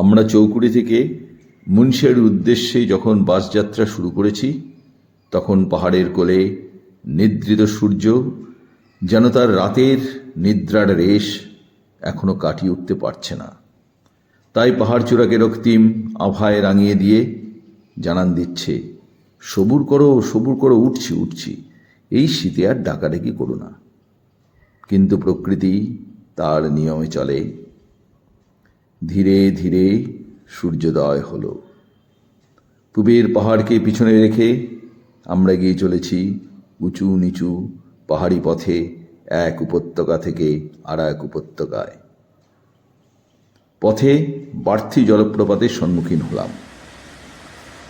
আমরা চৌকুড়ি থেকে মুন্সের উদ্দেশ্যে যখন বাসযাত্রা শুরু করেছি, তখন পাহাড়ের কোলে নিদ্রিত সূর্য, যেন তার রাতের নিদ্রার রেশ এখনও কাটিয়ে উঠতে পারছে না। তাই পাহাড় চূড়াকে রক্তিম আভায় রাঙিয়ে দিয়ে জানান দিচ্ছে, সবুর করো সবুর করো, উঠছি উঠছি, এই শীতে আর ডাকাডাকি করো না। কিন্তু প্রকৃতি তার নিয়মে চলে। ধীরে ধীরে সূর্যোদয় হল। পূবের পাহাড়কে পিছনে রেখে আমরা গিয়ে চলেছি উঁচু নিচু পাহাড়ি পথে এক উপত্যকা থেকে আর এক উপত্যকায়। পথে বাড়তি জলপ্রপাতের সম্মুখীন হলাম।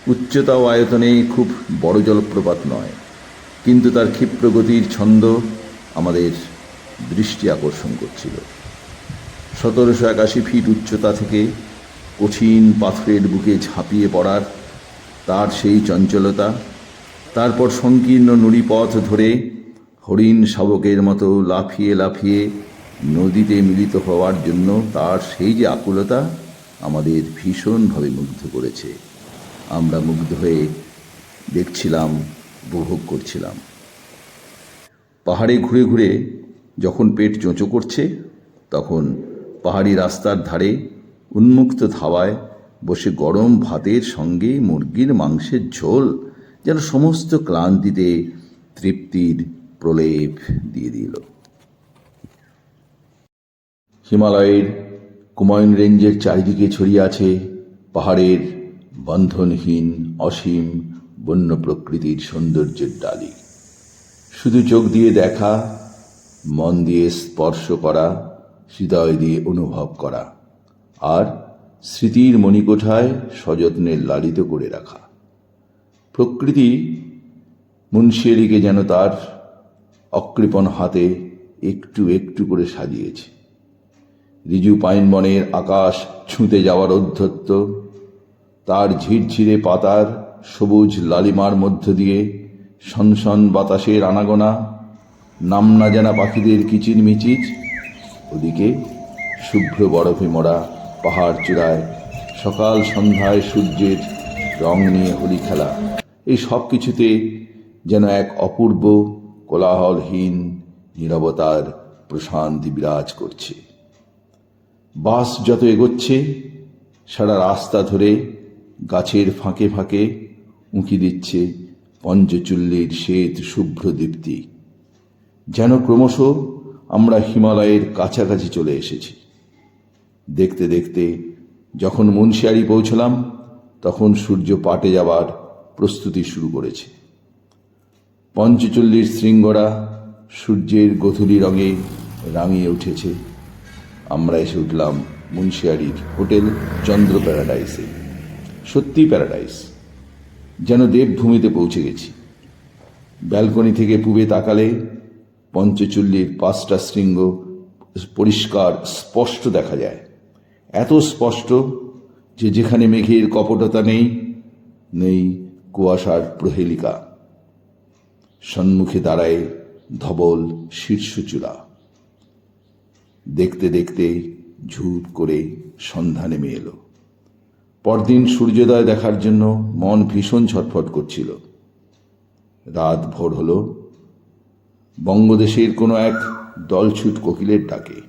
উচ্চতা ও আয়তনে খুব বড় জলপ্রপাত নয়, কিন্তু তার ক্ষিপ্র গতির ছন্দ আমাদের দৃষ্টি আকর্ষণ করছিল। সতেরোশো একাশি ফিট উচ্চতা থেকে কঠিন পাথরের বুকে ঝাঁপিয়ে পড়ার তার সেই চঞ্চলতা, তারপর সংকীর্ণ নুড়িপথ ধরে হরিণ শাবকের মতো লাফিয়ে লাফিয়ে নদীতে মিলিত হওয়ার জন্য তার সেই যে আকুলতা আমাদের ভীষণভাবে মুগ্ধ করেছে। আমরা মুগ্ধ হয়ে দেখছিলাম, উপভোগ করছিলাম। পাহাড়ে ঘুরে ঘুরে যখন পেট চোঁচো করছে, তখন পাহাড়ি রাস্তার ধারে উন্মুক্ত ধাওয়ায় বসে গরম ভাতের সঙ্গে মুরগির মাংসের ঝোল যেন সমস্ত ক্লান্তিতে তৃপ্তির প্রলেপ দিয়ে দিল। হিমালয়ের কুমায়ুন রেঞ্জের চারিদিকে ছড়িয়ে আছে পাহাড়ের বন্ধনহীন অসীম বন্য প্রকৃতির সৌন্দর্যের ডালি। শুধু চোখ দিয়ে দেখা, মন দিয়ে স্পর্শ করা হৃদয় দিয়ে অনুভব করা, আর স্মৃতির মণিকোঠায় সযত্নে লালিত করে রাখা। প্রকৃতি মুন্সিয়ারিকে যেন তার অকৃপণ হাতে একটু একটু করে সাজিয়েছে। রিজু পাইন বনের আকাশ ছুঁতে যাওয়ার অধ্যত্ত তার ঝিরঝিরে পাতার সবুজ লালিমার মধ্য দিয়ে সনসন বাতাসের আনাগোনা নাম না জানা পাখিদের কিচিরমিচির ওদিকে শুভ্র বরফে মরা পাহাড় চূড়ায় সকাল সন্ধ্যায় সূর্যের রং নিয়ে হোলি খেলা। এই সব কিছুতে যেন এক অপূর্ব, কোলাহলহীন নীরবতার প্রশান্তি বিরাজ করছে। বাস যত এগোচ্ছে, সারা রাস্তা ধরে গাছের ফাঁকে ফাঁকে উঁকি দিচ্ছে পঞ্চচুল্লির শ্বেত শুভ্র দীপ্তি। যেন ক্রমশ আমরা হিমালয়ের কাছাকাছি চলে এসেছি। দেখতে দেখতে যখন মুন্সিয়ারি পৌঁছলাম, তখন সূর্য পাটে যাবার প্রস্তুতি শুরু করেছে। পঞ্চচল্লিশ শৃঙ্গরা সূর্যের গধূলি রঙে রাঙিয়ে উঠেছে। আমরা এসে উঠলাম মুন্সিয়ারির হোটেল চন্দ্র প্যারাডাইসে। সত্যি প্যারাডাইস, যেন দেবভূমিতে পৌঁছে গেছি। ব্যালকনি থেকে পূবে তাকালে পঞ্চচল্লির পাঁচটা শৃঙ্গ পরিষ্কার স্পষ্ট দেখা যায়। এত স্পষ্ট যে যেখানে মেঘের কপটতা নেই নেই কুয়াশার প্রহেলিকা। সম্মুখে দাঁড়ায় ধবল শীর্ষচূড়া। দেখতে দেখতে ঝুপ করে সন্ধ্যা নেমে এলো। পরদিন সূর্যোদয় দেখার জন্য মন ভীষণ ছটফট করছিল। রাত ভোর হলো বঙ্গদেশের কোনো এক দলছুট কোকিলের ডাকে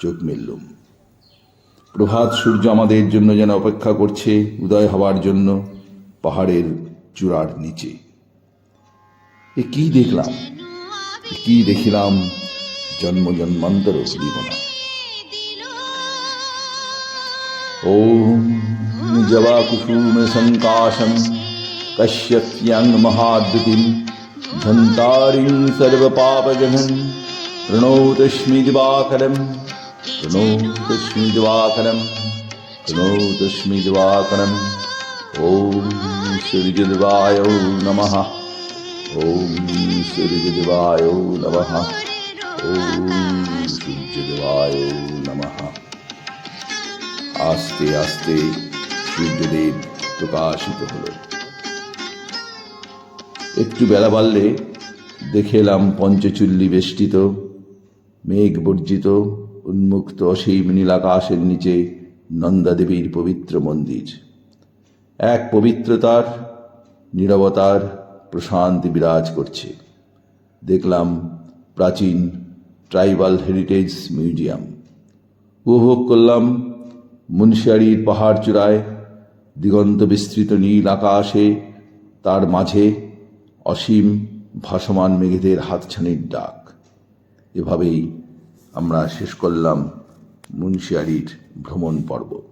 চোখ মেললুম। প্রভাত সূর্য আমাদের জন্য যেন অপেক্ষা করছে, উদয় হওয়ার জন্য পাহাড়ের চূড়ার নিচে। এ কি দেখলাম? কি দেখিলাম? জন্ম জন্মান্তর ভুলিব না ওম জবা কুসুম সংকাশম কশ্যপ্যাং মহাদ্যুতিম। ধন্তারিং সর্বপাপজঘন প্রণৌতস্মি দিবাকরম প্রণৌতস্মি দিবাকরম প্রণৌতস্মি দিবাকরম ওম সূর্যদেবায় নমঃ ওম সূর্যদেবায় নমঃ ওম সূর্যদেবায় নমঃ আস্তে আস্তে সূর্যদেব প্রকাশিত হল একটু বেলা বাড়লে দেখে এলাম পঞ্চচুল্লি বেষ্টিত, মেঘ বর্জিত, উন্মুক্ত অসীম নীলাকাশের নিচে নন্দাদেবীর পবিত্র মন্দির। এক পবিত্রতার, নীরবতার প্রশান্তি বিরাজ করছে। দেখলাম প্রাচীন ট্রাইবাল হেরিটেজ মিউজিয়াম। উপভোগ করলাম মুন্সিয়ারির পাহাড় চূড়ায় দিগন্ত বিস্তৃত নীল আকাশে, তার মাঝে অসীম ভাসমান মেঘেদের হাতছানির ডাক। এভাবেই আমরা শেষ করলাম মুন্সিয়ারির ভ্রমণ পর্ব।